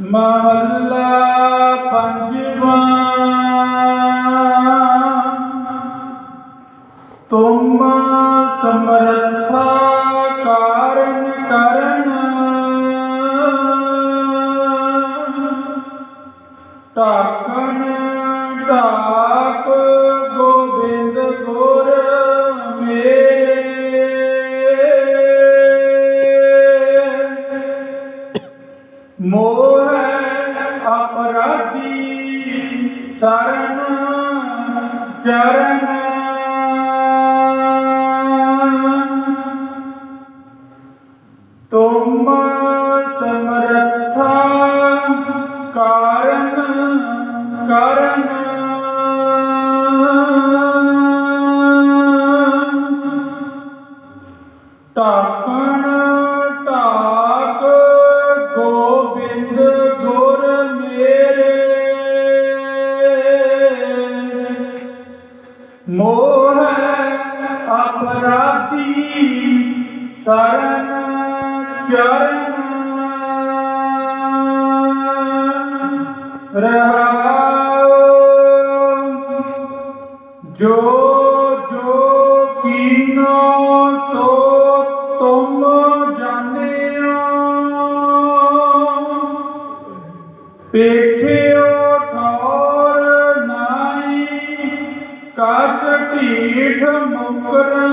ਮਹੱਲਾ ਪੰਜਵਾਂ। ਤੁਮ ਸਮਰਥਾ ਕਾਰਨ ਕਰਨ। ਢਾਕਨ ਢਾਕ ਗੋਬਿੰਦ ਗੁਰ ਮੇਰੇ। ਮੋਹ ਸਰਨ ਚਰਨ ਤੁਮ ਸਰਨ ਚਰਨ ਰਹਾਉ ਜੋ ਜੋ ਕੀਨੋ ਸੋ ਤੁਮ ਜਾਣਿਓ ਪੇਖਿਓ ਠੌਰ ਨਾਈ ਕਸ ਢੀਠ ਮੁਕਰਨ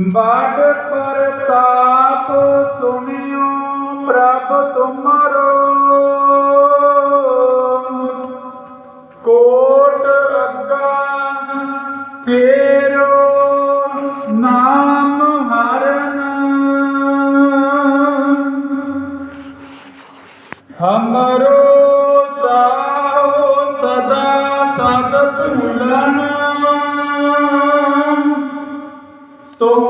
ਬਾੜ ਪ੍ਰਤਾਪ ਸੁਣਿਓ ਪ੍ਰਭ ਤੁਮਰੋ। ਕੋਟ ਅੱਗਾ ਤੇਰੋ ਨਾਮ ਹਰਨ। ਹਮਰੋ ਸਾਹੋ ਸਦਾ ਸਦ ਭੁਲਨ ਤੁਮਰੋ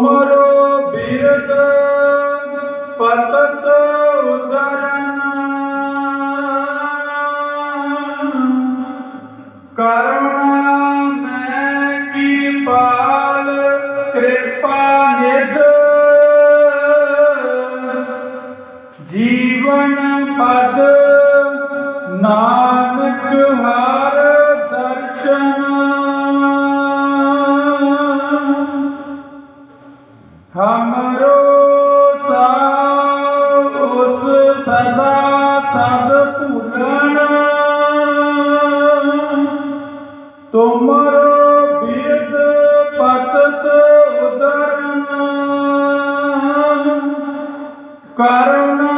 ਪਦ ਨਾਨਕ ਹਰ ਦਰਸ਼ਨ। ਹਮਰੋ ਸਾਹ ਉਸ ਸਦਾ ਸਦ ਭੁਲਣ। ਤੁਮਰੋ ਬਿਰਦ ਪਤਤ ਉਦਰਨ। ਕਰੁਣਾ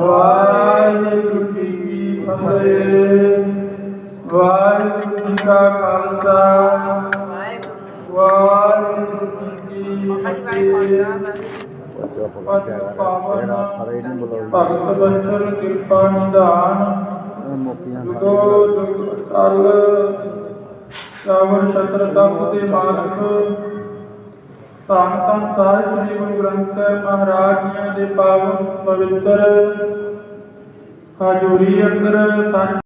ਵਾਹਿਗੁਰੂ ਜੀ ਕੀ ਫਤਿਹ। ਵਾਹਿਗੁਰੂ ਜੀ ਕਾ ਖਾਲਸਾ। ਵਾਹਿਗੁਰੂ ਜੀ ਕੀ ਫਤਿਹ। ਭਗਤ ਬੰਸਲ ਕਿਰਪਾ ਨਿਧਾਨ ਜੁਗੋ ਜੁਗ ਅਲ ਸਾਵਰ ਛਤਰ ਤਪ ਦੇ ਮਾਲਕ ਧੰਨ ਧੰਨ ਸਾਹਿਬ ਸ੍ਰੀ ਗੁਰੂ ਗ੍ਰੰਥ ਸਾਹਿਬ ਮਹਾਰਾਜ ਜੀਆਂ ਦੇ ਪਾਵਨ ਪਵਿੱਤਰ, ਹਜੂਰੀ ਅੰਦਰ ਸੱਚ